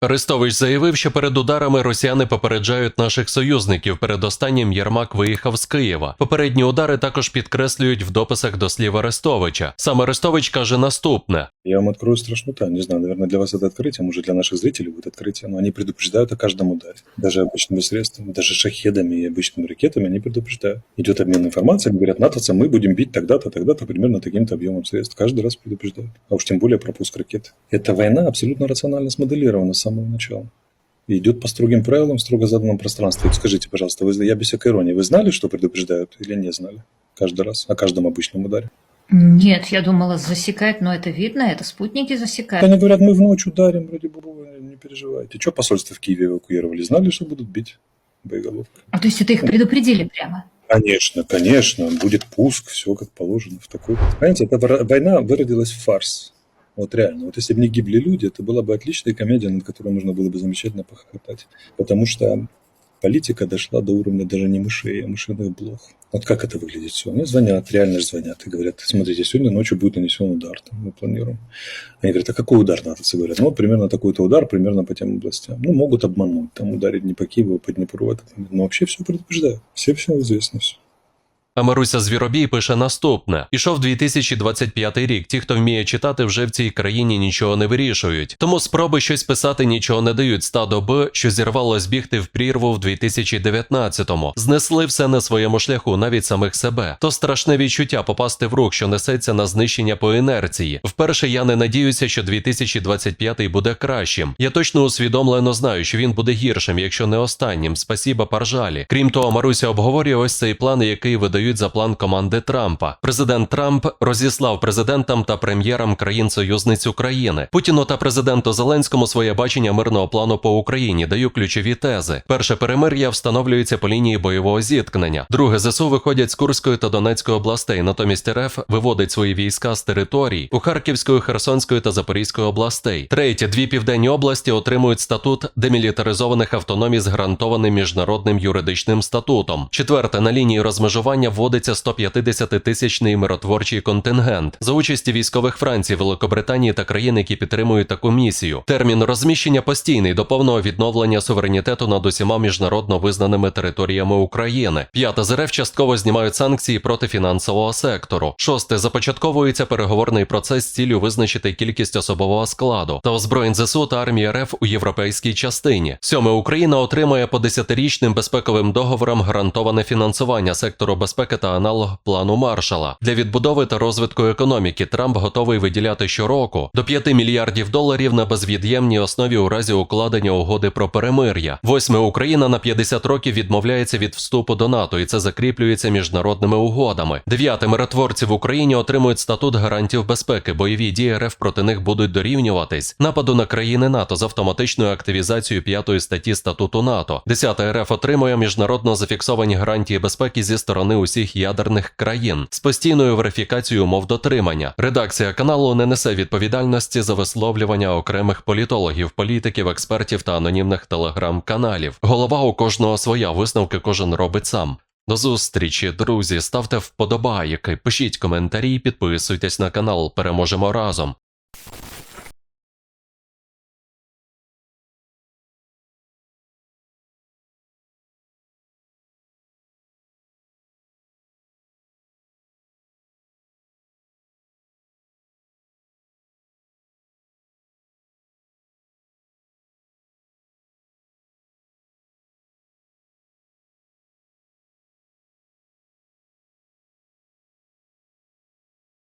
Арестович заявив, що перед ударами росіяни попереджають наших союзників. Перед останнім Єрмак виїхав з Києва. Попередні удари також підкреслюють в дописах до слів Арестовича. Сам Арестович каже наступне: Я вам открою страшную тайну. Не знаю, наверное, для вас это открытие, может, для наших зрителей будет открытие, но они предупреждают о каждом ударе. Даже обычными средствами, даже шахедами и обычными ракетами они предупреждают. Идет обмен информацией, они говорят, натовцы, мы будем бить тогда-то, тогда-то, примерно таким-то объемом средств. Каждый раз предупреждают. А уж тем более про пуск ракет. Эта война абсолютно рационально смоделирована с Самого начала. И идет по строгим правилам, строго заданном пространстве. Вот Скажите, пожалуйста, вы, я без всякой иронии, вы знали, что предупреждают или не знали? Каждый раз, о каждом обычном ударе. Нет, я думала, засекает, но это видно, это спутники засекают. Они говорят, мы в ночь ударим, вроде бы, не переживайте. Что посольство в Киеве эвакуировали? Знали, что будут бить боеголовкой? А то есть это их предупредили прямо? Конечно, конечно, будет пуск, все как положено в такой. Понимаете, эта война выродилась в фарс. Вот реально. Вот если бы не гибли люди, это была бы отличная комедия, над которой можно было бы замечательно похохотать. Потому что политика дошла до уровня даже не мышей, а мышиных блох. Вот как это выглядит все? Они звонят, реально же звонят и говорят, смотрите, сегодня ночью будет нанесен удар, там, мы планируем. Они говорят, а какой удар натовцы? Говорят, ну, примерно такой-то удар, примерно по тем областям. Ну, могут обмануть, там ударить не по Киеву, а по Днепру. этот момент. Но вообще все предупреждают. Все все известно все. А Маруся Звіробій пише наступне: Ішов 2025 рік. Ті, хто вміє читати, вже в цій країні нічого не вирішують. Тому спроби щось писати нічого не дають. Стадо Б, що зірвалось бігти в прірву в 2019-му. Знесли все на своєму шляху, навіть самих себе. То страшне відчуття попасти в рух, що несеться на знищення по інерції. Вперше я не надіюся, що 2025 буде кращим. Я точно усвідомлено знаю, що він буде гіршим, якщо не останнім. Спасіба паржалі. Крім того, Маруся обговорює ось цей план, який видають за план команди Трампа. Президент Трамп розіслав президентам та прем'єрам країн-союзниць України. Путіну та президенту Зеленському своє бачення мирного плану по Україні даю ключові тези. Перше перемир'я встановлюється по лінії бойового зіткнення. Друге ЗСУ виходять з Курської та Донецької областей. Натомість РФ виводить свої війська з територій у Харківської, Херсонської та Запорізької областей. Третє дві південні області отримують статут демілітаризованих автономій з гарантованим міжнародним юридичним статутом. Четверте на лінії розмежування вводиться 150-тисячний миротворчий контингент за участі військових Франції, Великобританії та країн, які підтримують таку місію. Термін розміщення постійний до повного відновлення суверенітету над усіма міжнародно визнаними територіями України. П'яте з РФ частково знімають санкції проти фінансового сектору. Шосте започатковується переговорний процес з ціллю визначити кількість особового складу та озброєнь ЗСУ та армії РФ у європейській частині. Сьоме Україна отримує по десятирічним безпековим договорам гарантоване фінансування сектору безпеки та аналог плану Маршала для відбудови та розвитку економіки. Трамп готовий виділяти щороку до 5 мільярдів доларів на безвід'ємній основі у разі укладення угоди про перемир'я. Восьме Україна на 50 років відмовляється від вступу до НАТО, і це закріплюється міжнародними угодами. Дев'яте миротворці в Україні отримують статут гарантів безпеки. Бойові дії РФ проти них будуть дорівнюватись нападу на країни НАТО з автоматичною активізацією п'ятої статті статуту НАТО. Десяте РФ отримує міжнародно зафіксовані гарантії безпеки зі сторони усіх ядерних країн з постійною верифікацією умов дотримання. Редакція каналу не несе відповідальності за висловлювання окремих політологів, політиків, експертів та анонімних телеграм-каналів. Голова у кожного своя висновки кожен робить сам. До зустрічі, друзі. Ставте вподобайки, пишіть коментарі, підписуйтесь на канал. Переможемо разом.